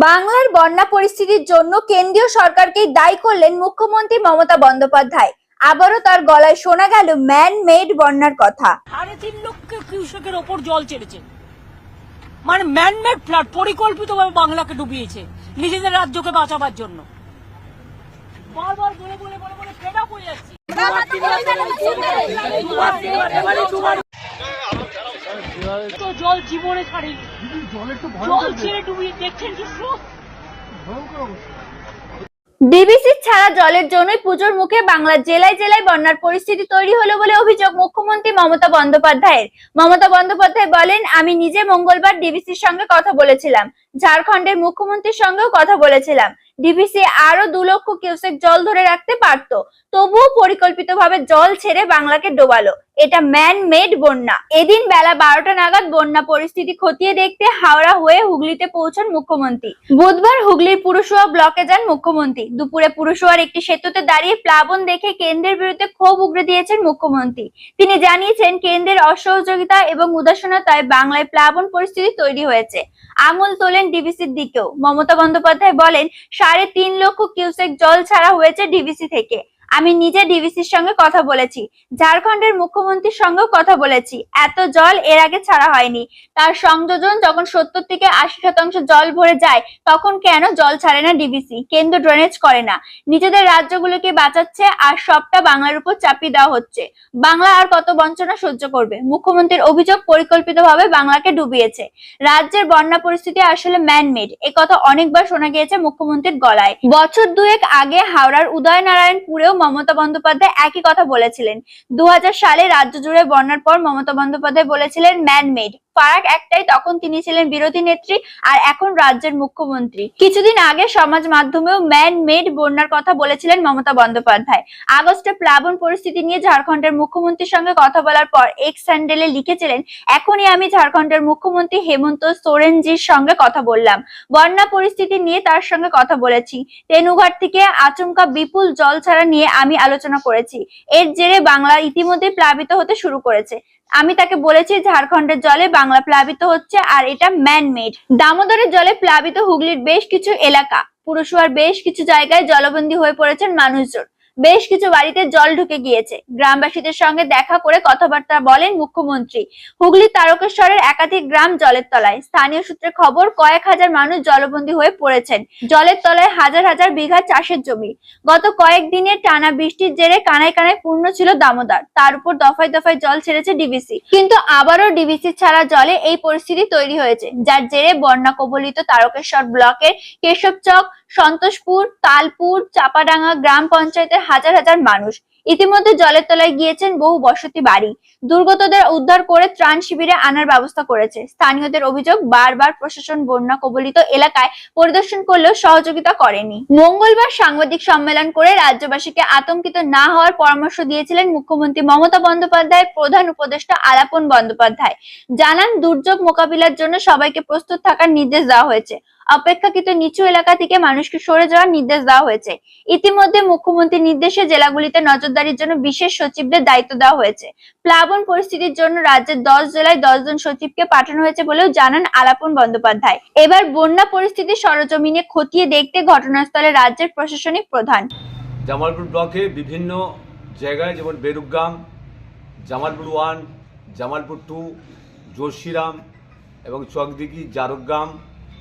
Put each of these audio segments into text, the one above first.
বাংলার বন্যা পরিস্থিতির জন্য কেন্দ্রীয় সরকারকেই দায়ী করলেন মুখ্যমন্ত্রী মমতা বন্দ্যোপাধ্যায়। আবারও তার গলায় শোনা গেল ম্যান মেড বন্যার কথা। সাড়ে তিন লক্ষ কিউসেকের ওপর জল ছেড়েছে মানে ম্যান ম্যানমেড ফ্লাড পরিকল্পিতভাবে বাংলাকে ডুবিয়েছে নিজেদের রাজ্যকে বাঁচাবার জন্য। বারবার বলে বলে বলে বলে ফেড আপ হয়ে যাচ্ছি। তো জল জীবনে ছাড়ি জল ছেড়ে ডুবিয়ে দেখছেন কি স্রোত? ডিবিসি ছাড়া জলের জন্যই পুজোর মুখে বাংলার জেলায় জেলায় বন্যার পরিস্থিতি তৈরি হলো বলে অভিযোগ মুখ্যমন্ত্রী মমতা বন্দ্যোপাধ্যায়ের। মমতা বন্দ্যোপাধ্যায় বলেন আমি নিজে মঙ্গলবার ডিবিসির সঙ্গে কথা বলেছিলাম। ঝাড়খণ্ডের মুখ্যমন্ত্রীর সঙ্গেও কথা বলেছিলাম। ডিবিসি আরও দু লক্ষ কিউসেক জল ধরে রাখতে পারতো। তবুও পরিকল্পিতভাবে জল ছেড়ে বাংলাকে ডোবালো। এটা ম্যান মেড বন্যা। এদিন বেলা বারোটা নাগাদ বন্যা পরিস্থিতি খতিয়ে দেখতে হাওড়া হয়ে হুগলিতে পৌঁছান মুখ্যমন্ত্রী। বুধবার হুগলির পুরসভা ব্লকে যান মুখ্যমন্ত্রী। দুপুরে পুরসভার একটি সেতুতে দাঁড়িয়ে প্লাবন দেখে কেন্দ্রের বিরুদ্ধে ক্ষোভ উগরে দিয়েছেন মুখ্যমন্ত্রী। তিনি জানিয়েছেন, কেন্দ্রের অসহযোগিতা এবং উদাসীনতায় বাংলায় প্লাবন পরিস্থিতি তৈরি হয়েছে। আঙুল তোলেন ডিবিসির দিকেও। মমতা বন্দ্যোপাধ্যায় বলেন, সাড়ে তিন লক্ষ কিউসেক জল ছাড়া হয়েছে ডিবিসি থেকে। আমি নিজে ডিবিসির সঙ্গে কথা বলেছি, ঝাড়খণ্ডের মুখ্যমন্ত্রীর সঙ্গেও কথা বলেছি। এত জল এর আগে ছাড়া হয়নি। তার সংযোজন যখন সত্তর থেকে আশি শতাংশ জল ভরে যায়, তখন কেন জল ছাড়ে না ডিবিসি কেন্দ্র ড্রেনেজ করে না। নিজেদের রাজ্যগুলোকে বাঁচাচ্ছে আর সবটা বাংলার উপর চাপিয়ে দেওয়া হচ্ছে। বাংলা আর কত বঞ্চনা সহ্য করবে? মুখ্যমন্ত্রীর অভিযোগ পরিকল্পিতভাবে বাংলাকে ডুবিয়েছে। রাজ্যের বন্যা পরিস্থিতি আসলে ম্যানমেড কথা অনেকবার শোনা গিয়েছে মুখ্যমন্ত্রীর গলায়। বছর দুয়েক আগে হাওড়ার উদয়নারায়ণপুরেও মমতা বন্দ্যোপাধ্যায় একই কথা বলেছিলেন। দু হাজার সালে রাজ্য জুড়ে বন্যার পর মমতা বন্দ্যোপাধ্যায় বলেছিলেন ম্যানমেড ফারাক একটাই, তখন তিনি ছিলেন বিরোধী নেত্রী আর এখন রাজ্যের মুখ্যমন্ত্রী। কিছুদিন আগে সমাজ মাধ্যমেও ম্যান মেড বন্যার কথা বলেছিলেন মমতা বন্দ্যোপাধ্যায়। আগস্টে প্লাবন পরিস্থিতি নিয়ে ঝাড়খণ্ডের মুখ্যমন্ত্রীর সঙ্গে কথা বলার পর এক্স স্যান্ডেলে লিখেছিলেন, এখনই আমি ঝাড়খণ্ডের মুখ্যমন্ত্রী হেমন্ত সোরেনজির সঙ্গে কথা বললাম। বন্যা পরিস্থিতি নিয়ে তার সঙ্গে কথা বলেছি। তেনুঘাট থেকে আচমকা বিপুল জল ছাড়া নিয়ে আমি আলোচনা করেছি। এর জেরে বাংলা ইতিমধ্যে প্লাবিত হতে শুরু করেছে। আমি তাকে বলেছি ঝাড়খণ্ডের জলে বাংলা প্লাবিত হচ্ছে আর এটা ম্যানমেড দামোদরের জলে প্লাবিত হুগলির বেশ কিছু এলাকা। পুরসভার বেশ কিছু জায়গায় জলবন্দী হয়ে পড়েছেন মানুষজন। বেশ কিছু বাড়িতে জল ঢুকে গিয়েছে। গ্রামবাসীদের সঙ্গে দেখা করে কথাবার্তা বলেন মুখ্যমন্ত্রী। হুগলি তারকেশ্বরের একাধিক গ্রাম জলের তলায়। স্থানীয় সূত্রে খবর, কয়েক হাজার মানুষ জলবন্দী হয়ে পড়েছেন। জলের তলায় হাজার হাজার বিঘা চাষের জমি। গত কয়েক দিনের টানা বৃষ্টির জেরে কানায় কানায় পূর্ণ ছিল দামোদর। তার উপর দফায় দফায় জল ছেড়েছে ডিবিসি। কিন্তু আবারও ডিবিসি ছাড়া জলে এই পরিস্থিতি তৈরি হয়েছে, যার জেরে বন্যা কবলিত তারকেশ্বর ব্লকের কেশবচক, সন্তোষপুর, তালপুর, চাপাডাঙ্গা গ্রাম পঞ্চায়েতের হাজার হাজার মানুষ। ইতিমধ্যে জলের তলায় গিয়েছেন বহু বসতি বাড়ি। দুর্গতদের উদ্ধার করে ত্রাণ শিবিরে আনার ব্যবস্থা করেছে। স্থানীয়দের অভিযোগ, বারবার প্রশাসন বন্যা কবলিত এলাকায় পরিদর্শন করলেও সহযোগিতা করেনি। মঙ্গলবার সাংবাদিক সম্মেলন করে রাজ্যবাসীকে আতঙ্কিত না হওয়ার পরামর্শ দিয়েছিলেন মুখ্যমন্ত্রী মমতা বন্দ্যোপাধ্যায়ের প্রধান উপদেষ্টা আলাপন বন্দ্যোপাধ্যায়। জানান, দুর্যোগ মোকাবিলার জন্য সবাইকে প্রস্তুত থাকার নির্দেশ দেওয়া হয়েছে। অপেক্ষাকৃত নিচু এলাকা থেকে মানুষকে সরে যাওয়ার নির্দেশ দেওয়া হয়েছে। ইতিমধ্যে মুখ্যমন্ত্রীর নির্দেশে জেলাগুলিতে নজরদারির জন্য বিশেষ সচিবদের দায়িত্ব দেওয়া হয়েছে। প্লাবন পরিস্থিতির জন্য রাজ্যের দশ জেলায় জন সচিবকে পাঠানো হয়েছে বলেও জানান আলাপন বন্দ্যোপাধ্যায়। এবার বন্যা পরিস্থিতি সরজমিনে খতিয়ে দেখতে ঘটনাস্থলে রাজ্যের প্রশাসনিক প্রধান। জামালপুর ব্লকে বিভিন্ন জায়গায় যেমন বেরুগ্রাম জামালপুর ওয়ান, জামালপুর টু, জোরশিরাম এবং চকদিঘি, জারগ্রাম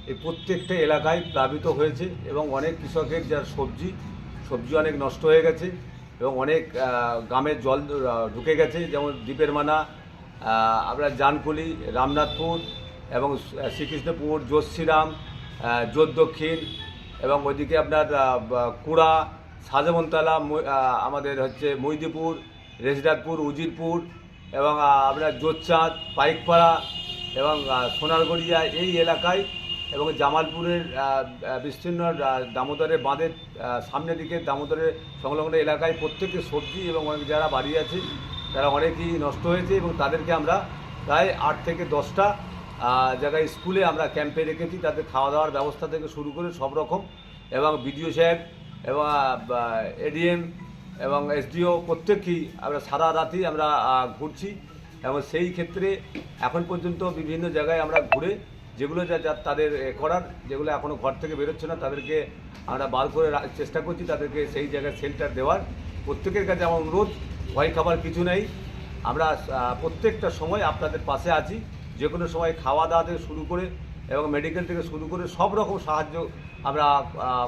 এই প্রত্যেকটা এলাকায় প্লাবিত হয়েছে এবং অনেক কৃষকের যার সবজি সবজি অনেক নষ্ট হয়ে গেছে এবং অনেক গ্রামের জল ঢুকে গেছে। যেমন দ্বীপের মানা আপনার জানকুলি, রামনাথপুর এবং শ্রীকৃষ্ণপুর জোশিরাম জোর দক্ষিণ এবং ওইদিকে আপনার কুড়া সাজামনতলা আমাদের হচ্ছে মৈদিপুর রেজদারপুর উজিরপুর এবং আপনার জোরচাঁদ পাইকপাড়া এবং সোনারগড়িয়া এই এলাকায় এবং জামালপুরের বিস্তীর্ণ দামোদরের বাঁধের সামনের দিকে দামোদরের সংলগ্ন এলাকায় প্রত্যেকটি সবজি এবং অনেক যারা বাড়ি আছে, তারা অনেকই নষ্ট হয়েছে এবং তাদেরকে আমরা প্রায় আট থেকে দশটা জায়গায় স্কুলে আমরা ক্যাম্পে রেখেছি। তাদের খাওয়া দাওয়ার ব্যবস্থা থেকে শুরু করে সব রকম এবং বিডিও সাহেব এবং এডিএম এবং এসডিও প্রত্যেককেই আমরা সারা রাতই আমরা ঘুরছি এবং সেই ক্ষেত্রে এখন পর্যন্ত বিভিন্ন জায়গায় আমরা ঘুরে যেগুলো যা যা তাদের করার, যেগুলো এখনও ঘর থেকে বেরোচ্ছে না, তাদেরকে আমরা বার করে চেষ্টা করছি তাদেরকে সেই জায়গায় শেল্টার দেওয়ার। প্রত্যেকের কাছে আমার অনুরোধ, ভয় খাবার কিছু নেই। আমরা প্রত্যেকটা সময় আপনাদের পাশে আছি। যে কোনো সময় খাওয়া দাওয়া থেকে শুরু করে এবং মেডিকেল থেকে শুরু করে সব রকম সাহায্য আমরা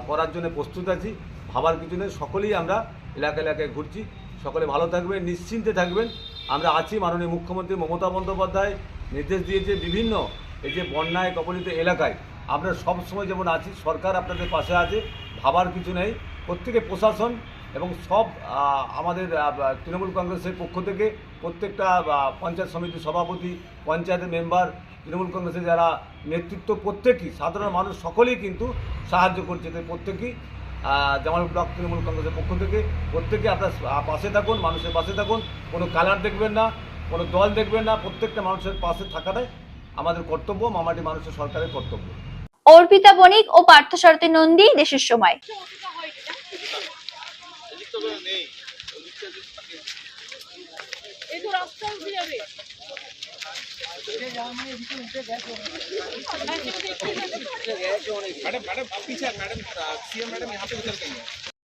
করার জন্য প্রস্তুত আছি। ভাবার কিছু নেই, সকলেই আমরা এলাকা এলাকায় ঘুরছি। সকলে ভালো থাকবেন, নিশ্চিন্তে থাকবেন। আমরা আছি মাননীয় মুখ্যমন্ত্রী মমতা বন্দ্যোপাধ্যায়, নির্দেশ দিয়েছে বিভিন্ন এই যে বন্যায় কবলিত এলাকায় আমরা সব সময় যেমন আছি, সরকার আপনাদের পাশে আছে, ভাবার কিছু নেই। প্রত্যেকে প্রশাসন এবং সব আমাদের তৃণমূল কংগ্রেসের পক্ষ থেকে প্রত্যেকটা পঞ্চায়েত সমিতির সভাপতি, পঞ্চায়েতের মেম্বার, তৃণমূল কংগ্রেসের যারা নেতৃত্ব, প্রত্যেকই, সাধারণ মানুষ সকলেই কিন্তু সাহায্য করছে। তাই প্রত্যেকেই জামাল ব্লক তৃণমূল কংগ্রেসের পক্ষ থেকে প্রত্যেকে আপনার পাশে থাকুন, মানুষের পাশে থাকুন। কোনো কালার দেখবেন না, কোনো দল দেখবেন না, প্রত্যেকটা মানুষের পাশে থাকাটাই আমাদের কর্তব্য মামাটি মানুষের সরকারের কর্তব্য অর্পিতা বণিক ও পার্থসারথী নন্দী দেশের সময় এই তো রাস্তা উঠে যাবে मैडम मैडम आप पीछे मैडम सीएम मैडम यहाँ पे उतर गई हैं